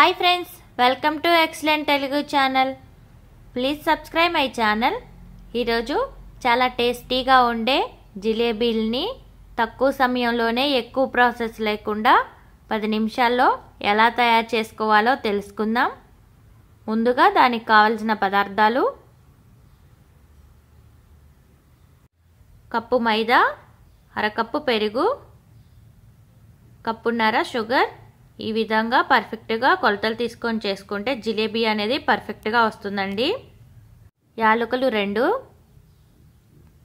Hi friends welcome to excellent Telugu channel. Please subscribe my channel. ఈరోజు చాలా టేస్టీగా ఉండే జిలేబీల్ని తక్కువ సమయంలోనే ఎక్కువ ప్రాసెస్ లేకుండా పది నిమిషాల్లో ఎలా తయారు చేసుకోవాలో తెలుసుకుందాం. ముందుగా దానికి కావలసిన పదార్థాలు. కప్పు మైదా అరకప్పు పెరుగు కప్పున్నర షుగర్ ఈ విధంగా పర్ఫెక్ట్గా కొలతలు తీసుకొని చేసుకుంటే జిలేబీ అనేది పర్ఫెక్ట్గా వస్తుందండి. యాలకులు రెండు.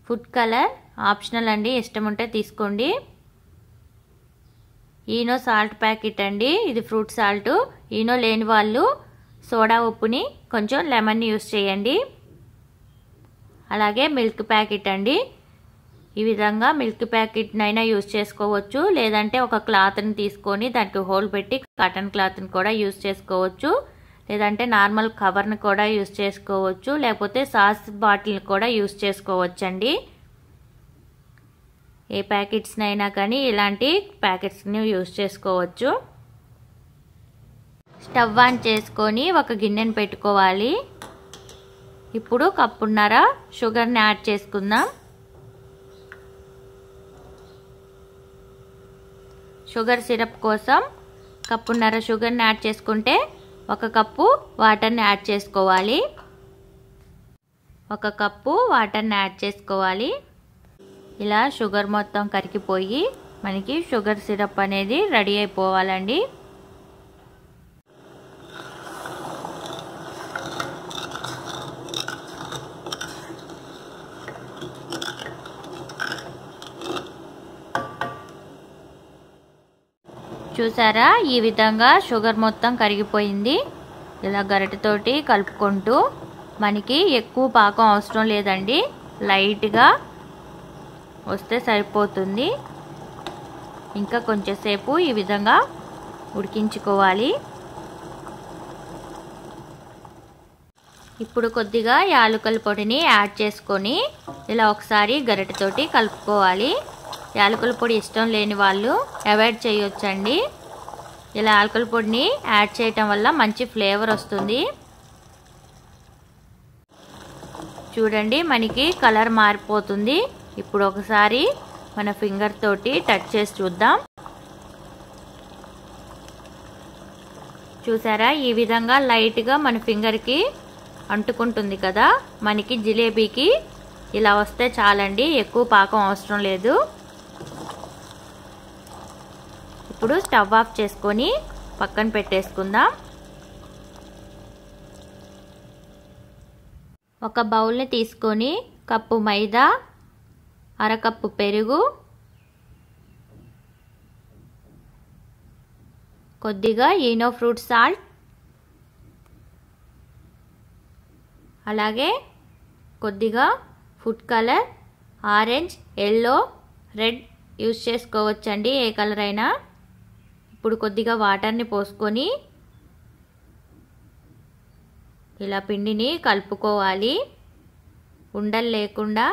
ఫుడ్ కలర్ ఆప్షనల్ అండి ఇష్టం ఉంటే తీసుకోండి. ఈనో సాల్ట్ ప్యాకెట్ అండి ఇది ఫ్రూట్ సాల్ట్ ఈనో లేని వాళ్ళు సోడా ఉప్పుని కొంచెం లెమన్ యూస్ చేయండి. అలాగే మిల్క్ ప్యాకెట్ అండి ఈ విధంగా మిల్క్ ప్యాకెట్నైనా యూజ్ చేసుకోవచ్చు. లేదంటే ఒక క్లాత్ని తీసుకొని దానికి హోల్ పెట్టి కాటన్ క్లాత్ని కూడా యూజ్ చేసుకోవచ్చు. లేదంటే నార్మల్ కవర్ని కూడా యూజ్ చేసుకోవచ్చు. లేకపోతే సాస్ బాటిల్ని కూడా యూజ్ చేసుకోవచ్చండి. ఏ ప్యాకెట్స్నైనా కానీ ఇలాంటి ప్యాకెట్స్ని యూజ్ చేసుకోవచ్చు. స్టవ్ ఆన్ చేసుకొని ఒక గిన్నెను పెట్టుకోవాలి. ఇప్పుడు కప్పున్నర షుగర్ని యాడ్ చేసుకుందాం. షుగర్ సిరప్ కోసం కప్పున్నర షుగర్ని యాడ్ చేసుకుంటే ఒక కప్పు వాటర్ని యాడ్ చేసుకోవాలి. ఒక కప్పు వాటర్ని యాడ్ చేసుకోవాలి. ఇలా షుగర్ మొత్తం కరిగిపోయి మనకి షుగర్ సిరప్ అనేది రెడీ అయిపోవాలండి. చూసారా? ఈ విధంగా షుగర్ మొత్తం కరిగిపోయింది. ఇలా గరిటెతోటి కలుపుకుంటూ మనకి ఎక్కువ పాకం అవసరం లేదండి. లైట్గా వస్తే సరిపోతుంది. ఇంకా కొంచెంసేపు ఈ విధంగా ఉడికించుకోవాలి. ఇప్పుడు కొద్దిగా యాలకుల పొడిని యాడ్ చేసుకొని ఇలా ఒకసారి గరిటతోటి కలుపుకోవాలి. యాలకుల పొడి ఇష్టం లేని వాళ్ళు అవాయిడ్ చేయొచ్చండి. ఇలా యాలకుల పొడిని యాడ్ చేయటం వల్ల మంచి ఫ్లేవర్ వస్తుంది. చూడండి మనకి కలర్ మారిపోతుంది. ఇప్పుడు ఒకసారి మన ఫింగర్ తోటి టచ్ చేసి చూద్దాం. చూసారా? ఈ విధంగా లైట్గా మన ఫింగర్కి అంటుకుంటుంది కదా? మనకి జిలేబీకి ఇలా వస్తే చాలండి ఎక్కువ పాకం అవసరం లేదు. ఇప్పుడు స్టవ్ ఆఫ్ చేసుకొని పక్కన పెట్టేసుకుందాం. ఒక బౌల్ని తీసుకొని కప్పు మైదా అరకప్పు పెరుగు కొద్దిగా ఈనో ఫ్రూట్ సాల్ట్ అలాగే కొద్దిగా food colour orange yellow red use చేసుకోవచ్చండి ఏ కలర్ అయినా. ఇప్పుడు కొద్దిగా వాటర్ని పోసుకొని ఇలా పిండిని కలుపుకోవాలి. ఉండలు లేకుండా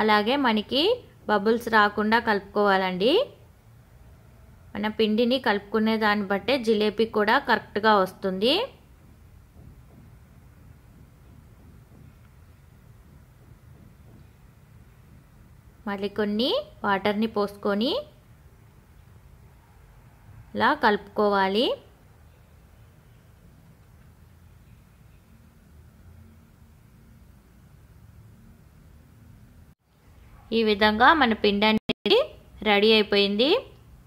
అలాగే మనకి బబుల్స్ రాకుండా కలుపుకోవాలండి. మన పిండిని కలుపుకునే దాన్ని బట్టే జిలేబీ కూడా కరెక్ట్గా వస్తుంది. మళ్ళీ కొన్ని వాటర్ని పోసుకొని ఇలా కలుపుకోవాలి. ఈ విధంగా మన పిండి అనేది రెడీ అయిపోయింది.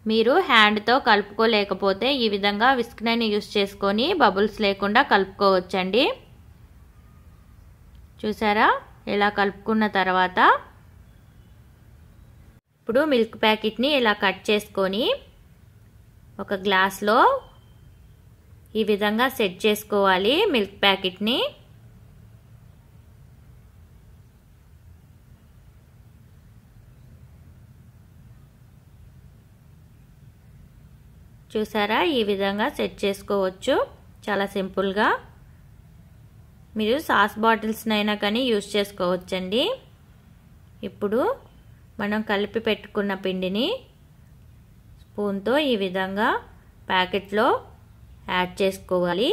మీరు హ్యాండ్తో కలుపుకోలేకపోతే ఈ విధంగా విస్క్నైని యూస్ చేసుకొని బబుల్స్ లేకుండా కలుపుకోవచ్చండి. చూసారా? ఇలా కలుపుకున్న తర్వాత ఇప్పుడు మిల్క్ ప్యాకెట్ని ఇలా కట్ చేసుకొని ఒక గ్లాస్లో ఈ విధంగా సెట్ చేసుకోవాలి మిల్క్ ప్యాకెట్ని. చూసారా? ఈ విధంగా సెట్ చేసుకోవచ్చు. చాలా సింపుల్గా. మీరు సాస్ బాటిల్స్నైనా కానీ యూస్ చేసుకోవచ్చండి. ఇప్పుడు మనం కలిపి పెట్టుకున్న పిండిని స్పూన్తో ఈ విధంగా ప్యాకెట్లో యాడ్ చేసుకోవాలి.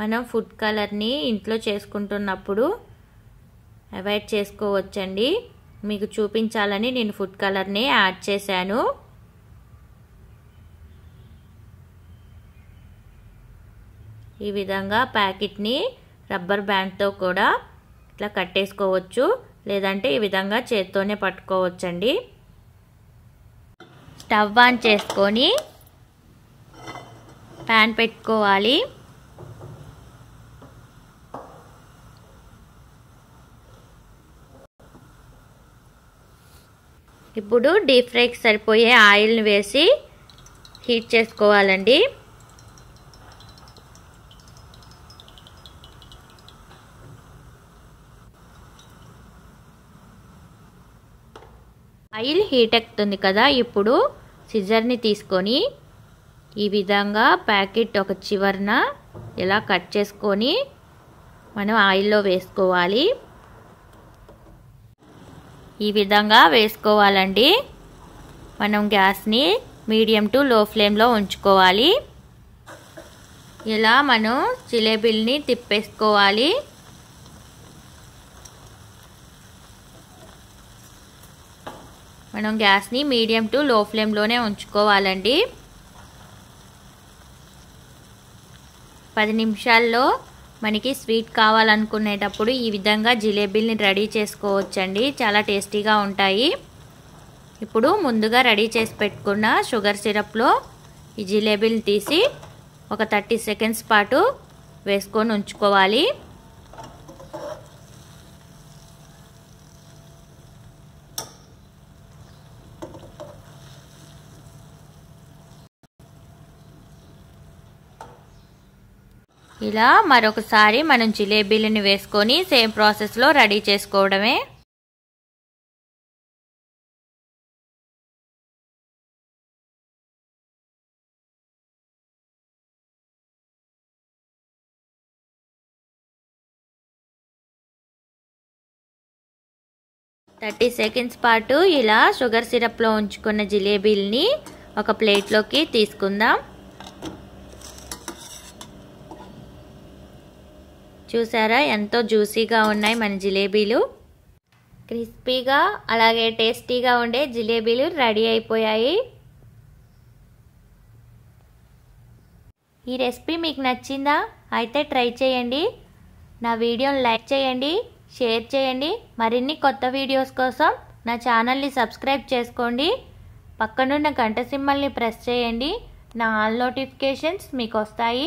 మనం ఫుడ్ కలర్ని ఇంట్లో చేసుకుంటున్నప్పుడు అవాయిడ్ చేసుకోవచ్చండి. మీకు చూపించాలని నేను ఫుడ్ కలర్ని యాడ్ చేశాను. ఈ విధంగా ప్యాకెట్ని రబ్బర్ బ్యాండ్తో కూడా ఇట్లా కట్టేసుకోవచ్చు. లేదంటే ఈ విధంగా చేత్తోనే పట్టుకోవచ్చండి. స్టవ్ ఆన్ చేసుకొని ప్యాన్ పెట్టుకోవాలి. ఇప్పుడు డీప్ ఫ్రైకి సరిపోయే ఆయిల్ని వేసి హీట్ చేసుకోవాలండి. ఆయిల్ హీట్ ఎక్కుతుంది కదా ఇప్పుడు సిజర్ని తీసుకొని ఈ విధంగా ప్యాకెట్ ఒక చివరన ఇలా కట్ చేసుకొని మనం ఆయిల్లో వేసుకోవాలి. ఈ విధంగా వేసుకోవాలండి. మనం గ్యాస్ని మీడియం టు లో ఫ్లేమ్లో ఉంచుకోవాలి. ఇలా మనం జిలేబీల్ని తిప్పేసుకోవాలి. మనం గ్యాస్ని మీడియం టు లో ఫ్లేమ్లోనే ఉంచుకోవాలండి. పది నిమిషాల్లో మనకి స్వీట్ కావాలనుకునేటప్పుడు ఈ విధంగా జిలేబీల్ని రెడీ చేసుకోవచ్చండి. చాలా టేస్టీగా ఉంటాయి. ఇప్పుడు ముందుగా రెడీ చేసి పెట్టుకున్న షుగర్ సిరప్లో ఈ జిలేబీలు తీసి ఒక థర్టీ సెకండ్స్ పాటు వేసుకొని ఉంచుకోవాలి. ఇలా మరొకసారి మనం జిలేబీలని వేసుకొని సేమ్ ప్రాసెస్లో రెడీ చేసుకోవడమే. థర్టీ సెకండ్స్ పాటు ఇలా షుగర్ సిరప్లో ఉంచుకున్న జిలేబీలని ఒక ప్లేట్లోకి తీసుకుందాం. చూసారా? ఎంతో జ్యూసీగా ఉన్నాయి మన జిలేబీలు. క్రిస్పీగా అలాగే టేస్టీగా ఉండే జిలేబీలు రెడీ అయిపోయాయి. ఈ రెసిపీ మీకు నచ్చిందా? అయితే ట్రై చేయండి. నా వీడియోని లైక్ చేయండి షేర్ చేయండి. మరిన్ని కొత్త వీడియోస్ కోసం నా ఛానల్ని సబ్స్క్రైబ్ చేసుకోండి. పక్కనున్న గంట సింబల్ని ప్రెస్ చేయండి. నా ఆల్ నోటిఫికేషన్స్ మీకు వస్తాయి.